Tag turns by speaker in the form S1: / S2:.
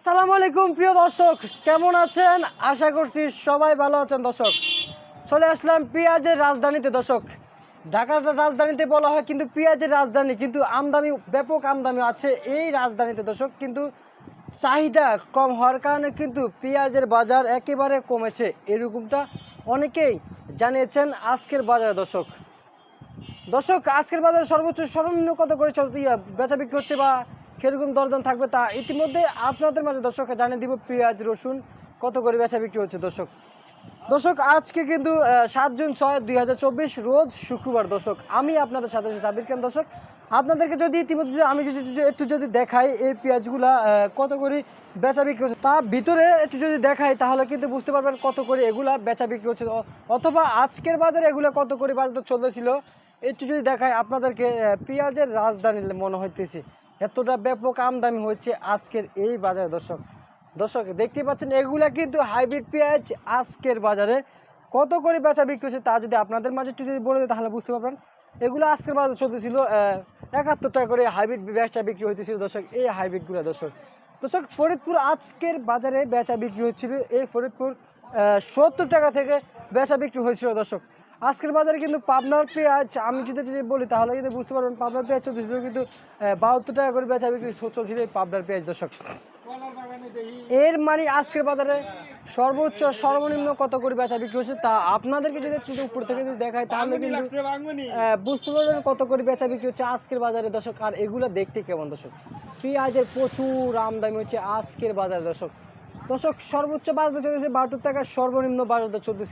S1: আসসালামু আলাইকুম, প্রিয় দর্শক। কেমন আছেন? আশা করছি সবাই ভালো আছেন, দর্শক। চলে আসলাম পেঁয়াজের রাজধানীতে, দর্শক। ঢাকার রাজধানীতে বলা হয় কিন্তু পেঁয়াজের রাজধানী, কিন্তু আমদানি, ব্যাপক আমদানি আছে এই রাজধানীতে, দর্শক। কিন্তু চাহিদা কম হওয়ার কারণে কিন্তু পেঁয়াজের বাজার একেবারে কমেছে। এরকমটা অনেকেই জানিয়েছেন আজকের বাজারে, দর্শক। দর্শক, আজকের বাজারে সর্বোচ্চ সর্বনিম্ন কত করে? বেচা বিক্রি হচ্ছে বা কীরকম দরদাম থাকবে তা ইতিমধ্যে আপনাদের মাঝে দর্শক জানিয়ে দিব পেঁয়াজ, রসুন, কত করে বেচা বিক্রি হচ্ছে দর্শক? দর্শক, আজকে কিন্তু সাত জুন ছয় দুই রোজ শুক্রবার। দর্শক, আমি আপনাদের সাথে সাবির খান। দর্শক, আপনাদেরকে যদি ইতিমধ্যে আমি যদি একটু যদি দেখাই এই পেঁয়াজগুলা কত করে বেচা বিক্রি হচ্ছে তা ভিতরে একটু যদি দেখাই, তাহলে কিন্তু বুঝতে পারবেন কত করে এগুলা বেচা বিক্রি হচ্ছে। অথবা আজকের বাজারে এগুলা কত করে বাজার চলতেছিল, একটু যদি দেখাই আপনাদেরকে পেঁয়াজের রাজধানী মনে হইতেছে, এতটা ব্যাপক আমদানি হচ্ছে আজকের এই বাজারে। দর্শক দর্শক দেখতে পাচ্ছেন, এগুলা কিন্তু হাইব্রিড পেঁয়াজ আজকের বাজারে। কত করে বেচা বিক্রি হচ্ছে তা যদি আপনাদের মাঝে একটু যদি বলে তাহলে বুঝতে পারবেন। এগুলো আজকের বাজারে চলতেছিল একাত্তর টাকা করে হাইব্রিড বেচা বিক্রি হইতেছিল দর্শক, এই হাইব্রিডগুলো দর্শক। দর্শক, ফরিদপুর আজকের বাজারে বেচা বিক্রি হচ্ছিল, এই ফরিদপুর সত্তর টাকা থেকে বেচা বিক্রি হয়েছিল দর্শক। আজকের বাজারে কিন্তু পাবনার পেঁয়াজ, আমি যদি যদি বলি, তাহলে কিন্তু বুঝতে পারবেন পাবনার পেঁয়াজ চলতেছিল কিন্তু বাহাত্তর টাকা করে বেচা বিক্রি চলছিল এই পাবনার পেঁয়াজ দর্শক। এর মানে আজকের বাজারে সর্বোচ্চ সর্বনিম্ন কত করে বেচা বিক্রি হচ্ছে তা আপনাদেরকে যদি একটু উপর থেকে যদি দেখায় তাহলে কিন্তু বুঝতে পারবেন কত করে বেচা বিক্রি হচ্ছে আজকের বাজারে দর্শক। আর এগুলো দেখতে কেমন দর্শক? পেঁয়াজের প্রচুর আমদানি হচ্ছে আজকের বাজারে দর্শক। দর্শক সর্বোচ্চ বাজার চলতেছে বাহাত্তর টাকা সর্বনিম্ন বাজার চলতেছে